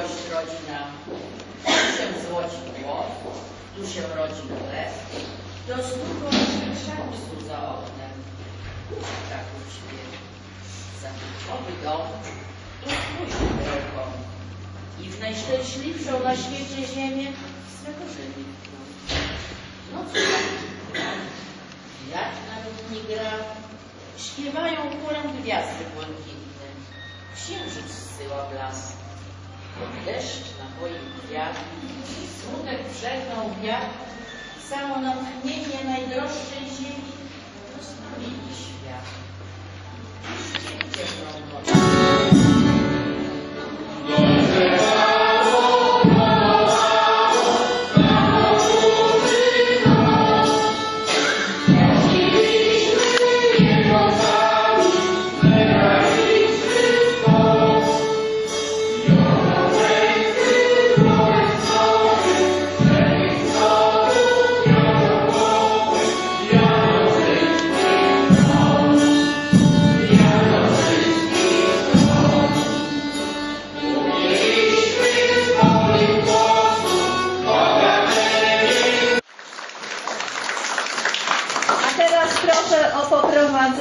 miłość rodzi nam. Tu się złoci płot, tu się rodzi chleb, do stuku szaksu za oknem. Tak uśmiech, zabytkowy dom, tu spójrz drogą i w najszczęśliwszą na świecie ziemię swego żywitku. Noc jak nawet nie gra, śpiewają chórem gwiazdy błękitne. Księżyc zsyła blask. Deszcz napoi kwiat, smutek przegnął wiatr, samo natchnienie najdroższej ziemi rozprawili świat.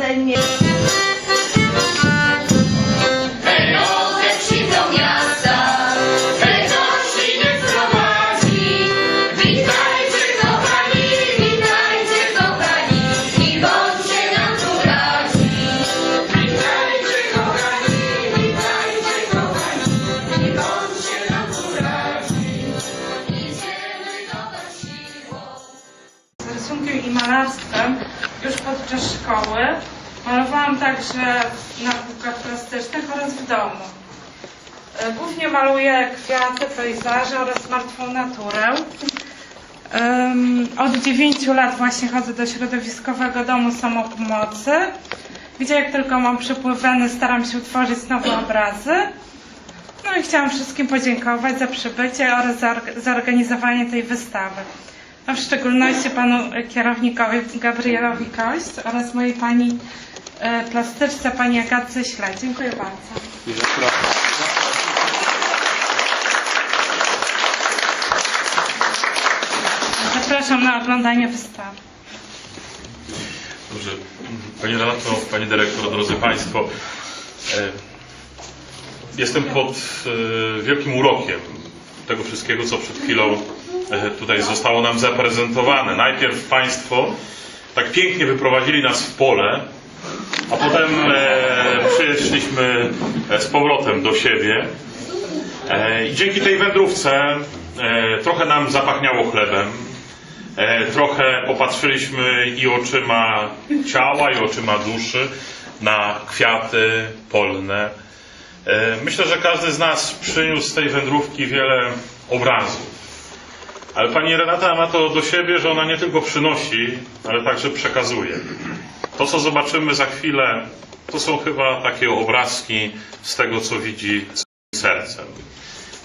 Z rysunkiem i malarstwem już podczas szkoły. Malowałam także na półkach plastycznych oraz w domu. E, Głównie maluję kwiaty, pejzaże oraz martwą naturę. Od 9 lat właśnie chodzę do środowiskowego domu samopomocy, gdzie jak tylko mam przepływ weny, staram się utworzyć nowe obrazy. No i chciałam wszystkim podziękować za przybycie oraz za org- zorganizowanie tej wystawy. A w szczególności panu kierownikowi Gabrielowi Kość oraz mojej pani e, plastyczce, pani Agatce Śle. Dziękuję bardzo. Zapraszam na oglądanie wystawy. Dobrze. Panie Renato, Pani Dyrektor, drodzy Państwo. e, Jestem pod e, wielkim urokiem tego wszystkiego, co przed chwilą tutaj zostało nam zaprezentowane. Najpierw Państwo tak pięknie wyprowadzili nas w pole, a potem e, przyszliśmy e, z powrotem do siebie. E, I dzięki tej wędrówce e, trochę nam zapachniało chlebem, E, Trochę popatrzyliśmy i oczyma ciała, i oczyma duszy na kwiaty polne. E, Myślę, że każdy z nas przyniósł z tej wędrówki wiele obrazów. Ale pani Renata ma to do siebie, że ona nie tylko przynosi, ale także przekazuje. To, co zobaczymy za chwilę, to są chyba takie obrazki z tego, co widzi sercem.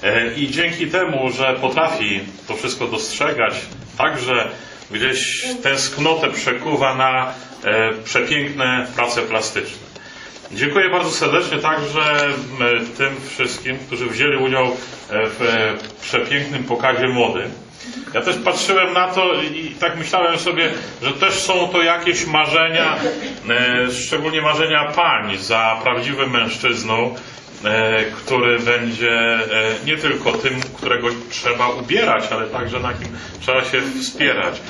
E, I dzięki temu, że potrafi to wszystko dostrzegać, także gdzieś tęsknotę przekuwa na e, przepiękne prace plastyczne. Dziękuję bardzo serdecznie także m, tym wszystkim, którzy wzięli udział e, w e, przepięknym pokazie mody. Ja też patrzyłem na to i tak myślałem sobie, że też są to jakieś marzenia, e, szczególnie marzenia pań za prawdziwym mężczyzną, e, który będzie e, nie tylko tym, którego trzeba ubierać, ale także na kim trzeba się wspierać.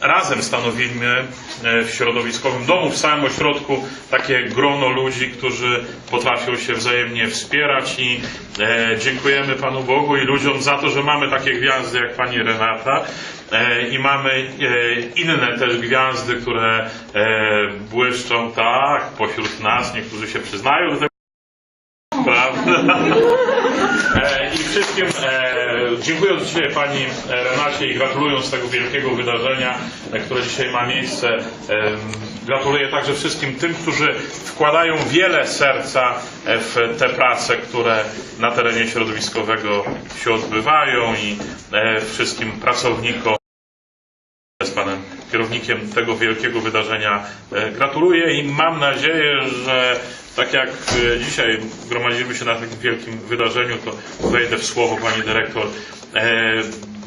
Razem stanowimy e, w środowiskowym domu, w samym ośrodku, takie grono ludzi, którzy potrafią się wzajemnie wspierać i e, dziękujemy Panu Bogu i ludziom za to, że mamy takie gwiazdy jak Pani Renata e, i mamy e, inne też gwiazdy, które e, błyszczą tak pośród nas. Niektórzy się przyznają do tego. Prawda? Wszystkim e, dziękując dzisiaj Pani e, Renacie i gratulując tego wielkiego wydarzenia, e, które dzisiaj ma miejsce. E, gratuluję także wszystkim tym, którzy wkładają wiele serca e, w te prace, które na terenie środowiskowego się odbywają i e, wszystkim pracownikom z panem kierownikiem tego wielkiego wydarzenia gratuluję i mam nadzieję, że tak jak e, dzisiaj gromadzimy się na takim wielkim wydarzeniu, to wejdę w słowo pani dyrektor. e,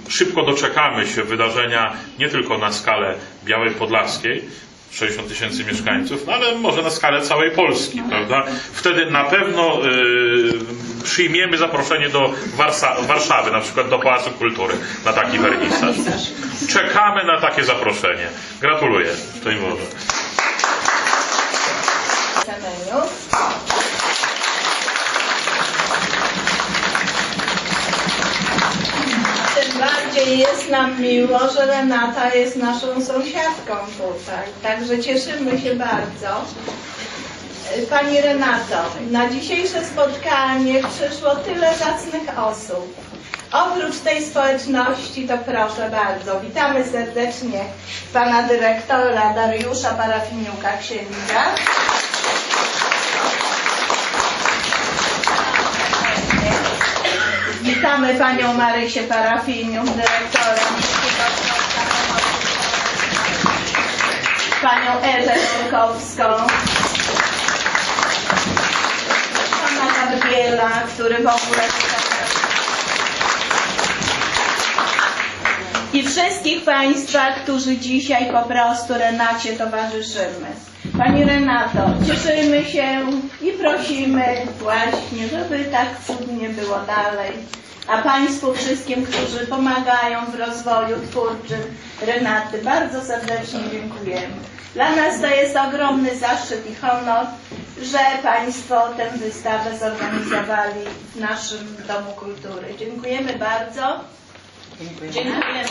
Szybko doczekamy się wydarzenia nie tylko na skalę Białej Podlaskiej, 60 tysięcy mieszkańców, ale może na skalę całej Polski, prawda? Wtedy na pewno y, przyjmiemy zaproszenie do Warsa- Warszawy, na przykład do Pałacu Kultury na taki wernisaż. Czekamy na takie zaproszenie. Gratuluję, szczęść Boże. Semeniu. Tym bardziej jest nam miło, że Renata jest naszą sąsiadką tutaj. Także cieszymy się bardzo. Pani Renato, na dzisiejsze spotkanie przyszło tyle zacnych osób. Oprócz tej społeczności, to proszę bardzo, witamy serdecznie pana dyrektora Dariusza Parafiniuka Księga. Witamy panią Marysię Parafiniuk, dyrektora Panią Ewę Turkowską, pana Gabriela, który w ogóle i wszystkich Państwa, którzy dzisiaj po prostu Renacie towarzyszymy. Pani Renato, cieszymy się i prosimy właśnie, żeby tak cudnie było dalej. A Państwu wszystkim, którzy pomagają w rozwoju twórczym Renaty, bardzo serdecznie dziękujemy. Dla nas to jest ogromny zaszczyt i honor, że Państwo tę wystawę zorganizowali w naszym Domu Kultury. Dziękujemy bardzo. Dziękujemy.